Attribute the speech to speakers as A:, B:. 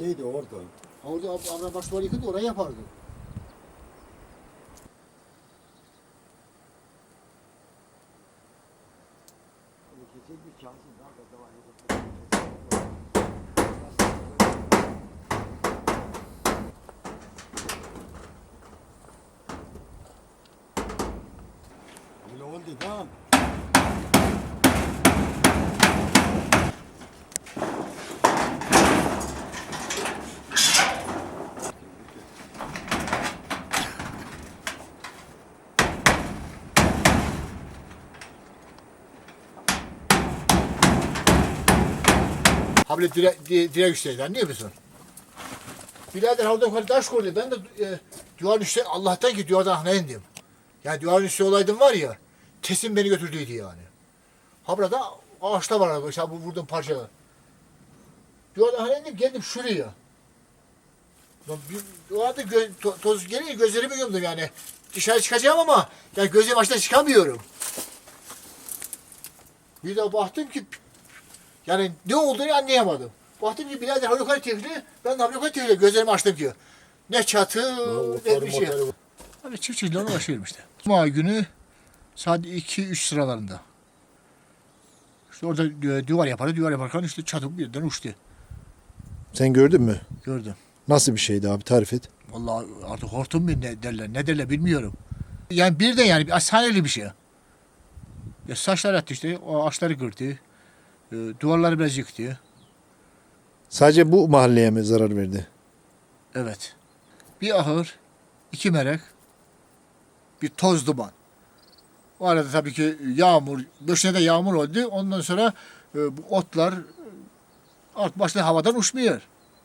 A: Neydi orada?
B: Orada Ab- Abraham baş duvarı yıkındı orayı yapardı.
A: Öyle oldu tamam.
B: Ha böyle dire, dire, direk üstteydi anlıyor musun? Birader havada yukarı taş koydu. Ben de e, duvarın üstüne Allah'tan ki duvardan ahına indim. Yani duvarın üstüne olaydım var ya kesin beni götürdüydü yani. Ha burada ağaçta var araba. İşte bu vurdum parçalar. Duvardan ahına indim geldim şuraya. Lan bir- O anda gö, to, toz gelince gözlerimi yumdum yani. Dışarı çıkacağım ama yani gözüm açtan çıkamıyorum. Bir de baktım ki yani ne olduğunu anlayamadım. Baktım ki birader ha yukarı tekli, ben de ha yukarı tekli gözlerimi açtım ki. Ne çatı, ne bir şey. Hani çiftçiyle uğraşıyorum işte. Cuma günü saat 2-3 sıralarında. İşte orada e, duvar yapardı, duvar yaparken işte çatı birden uçtu.
C: Sen gördün mü?
B: Gördüm.
C: Nasıl bir şeydi abi tarif et.
B: Vallahi artık hortum mu ne derler, ne derler bilmiyorum. Yani birden yani bir hastaneli bir şey. Ya saçlar attı işte, o ağaçları kırdı. E, duvarları biraz yıktı.
C: Sadece bu mahalleye mi zarar verdi?
B: Evet. Bir ahır, iki merek, bir toz duman. O arada tabii ki yağmur, döşene de yağmur oldu. Ondan sonra e, bu otlar artık başta havadan uçmuyor.